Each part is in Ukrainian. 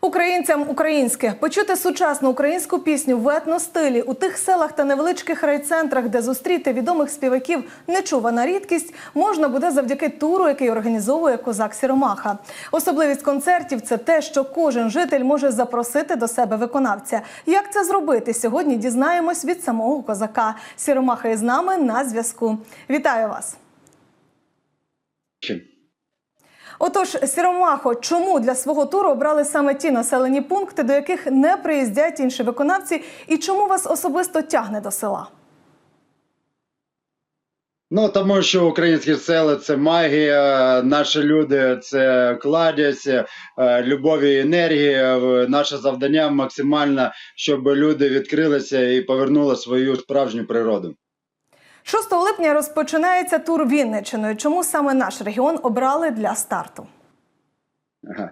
Українцям українське почути сучасну українську пісню в етностилі у тих селах та невеличких райцентрах, де зустріти відомих співаків нечувана рідкість, можна буде завдяки туру, який організовує козак Сіромаха. Особливість концертів це те, що кожен житель може запросити до себе виконавця. Як це зробити сьогодні? Дізнаємось від самого козака. Сіромаха із нами на зв'язку. Вітаю вас. Отож, Сіромахо, чому для свого туру обрали саме ті населені пункти, до яких не приїздять інші виконавці, і чому вас особисто тягне до села? Ну тому що українські села це магія, наші люди це кладязь, е, любові і енергії. Е, Наше завдання максимально, щоб люди відкрилися і повернули свою справжню природу. 6 липня розпочинається тур Вінничиною. Чому саме наш регіон обрали для старту? Ага.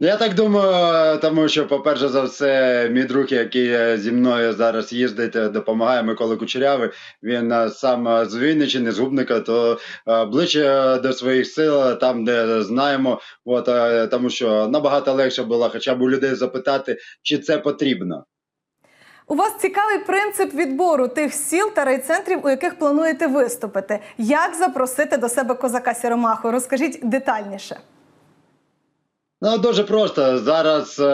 Я так думаю, тому що, по-перше за все, мій друг, який зі мною зараз їздить, допомагає Микола Кучерявий. Він е, сам е, з Вінниччини, з Губника, то е, ближче до своїх сил, там, де знаємо, от, тому що набагато легше було хоча б у людей запитати, чи це потрібно. У вас цікавий принцип відбору тих сіл та райцентрів, у яких плануєте виступити. Як запросити до себе козака Сіромаху? Розкажіть детальніше. Ну дуже просто зараз, е,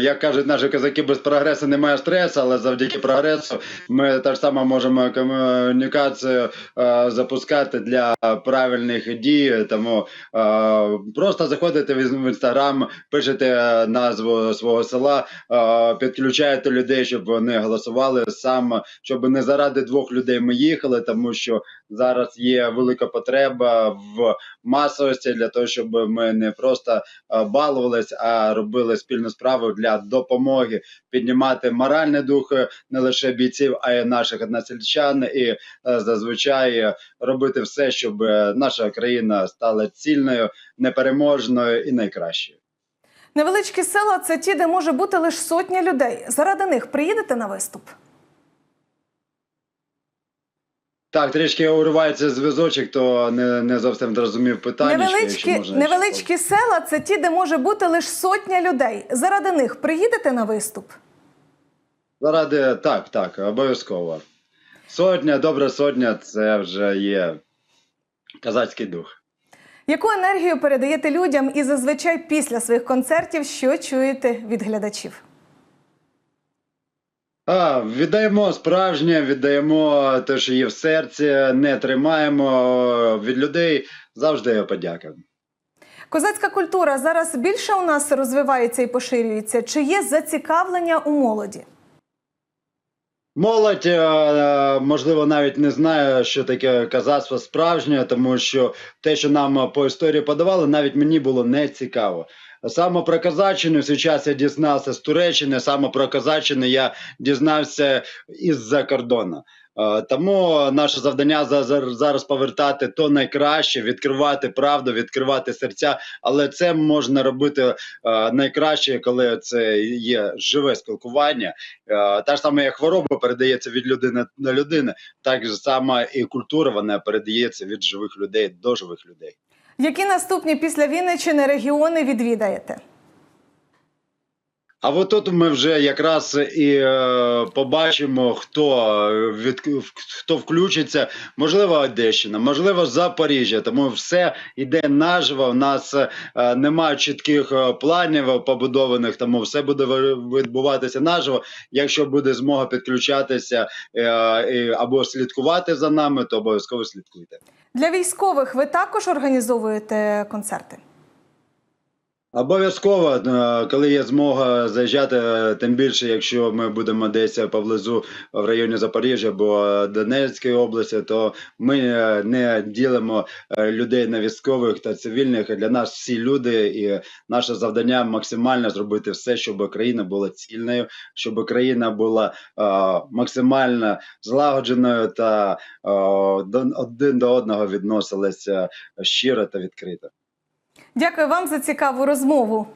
як кажуть наші козаки, без прогресу немає стресу, але завдяки прогресу ми так само можемо комунікацію е, запускати для правильних дій. Тому е, просто заходите в інстаграм, пишете назву свого села, підключаєте людей, щоб вони голосували сам, щоб не заради двох людей ми їхали, тому що зараз є велика потреба в масовості для того, щоб ми не просто балувались, а робили спільну справу для допомоги піднімати моральний дух е, не лише бійців, а й наших односельчан, і е, зазвичай е, робити все, щоб наша країна стала цільною, непереможною і найкращою. Невеличкі села це ті, де може бути лише сотня людей. Заради них приїдете на виступ. Так, трішки уривається зв'язочок, то не, не зовсім зрозумів питання. невеличкі, невеличкі села це ті, де може бути лише сотня людей. Заради них приїдете на виступ. Заради так, так, обов'язково. Сотня, добра сотня це вже є казацький дух. Яку енергію передаєте людям і зазвичай після своїх концертів, що чуєте від глядачів? А, віддаємо справжнє, віддаємо те, що є в серці, не тримаємо від людей завжди подяка. Козацька культура зараз більше у нас розвивається і поширюється. Чи є зацікавлення у молоді? Молодь, е, можливо, навіть не знає, що таке казацтво справжнє, тому що те, що нам по історії подавали, навіть мені було не цікаво. Саме про Казаччину зараз я дізнався з Туреччини, саме про Казаччину я дізнався із-за кордону. Е, Тому наше завдання за- за- зараз повертати то найкраще, відкривати правду, відкривати серця. Але це можна робити е, найкраще, коли це є живе спілкування. Е, Та ж саме, як хвороба передається від людини до людини, так само і культура вона передається від живих людей до живих людей. Які наступні після Вінниччини регіони відвідаєте? А от тут ми вже якраз і е, побачимо, хто е, від хто включиться. Можливо, Одещина, можливо, Запоріжжя. Тому все йде наживо. У нас е, немає чітких е, планів побудованих, тому все буде відбуватися наживо. Якщо буде змога підключатися е, і- або слідкувати за нами, то обов'язково слідкуйте. Для військових ви також організовуєте концерти? Обов'язково, е, коли є змога заїжджати, е, тим більше, якщо ми будемо десь поблизу в районі Запоріжжя або Донецької області, то ми е, не ділимо е, людей на військових та цивільних. Для нас всі люди, і наше завдання максимально зробити все, щоб країна була цільною, щоб країна була е, максимально злагодженою та е, один до одного відносилася щиро та відкрито. Дякую вам за цікаву розмову.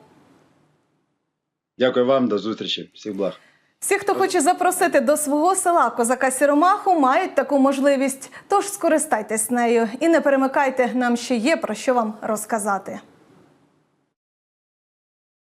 Дякую вам, до зустрічі. Всіх благ. Всі, хто хоче запросити до свого села козака Сіромаху, мають таку можливість. Тож скористайтесь нею і не перемикайте, нам ще є про що вам розказати.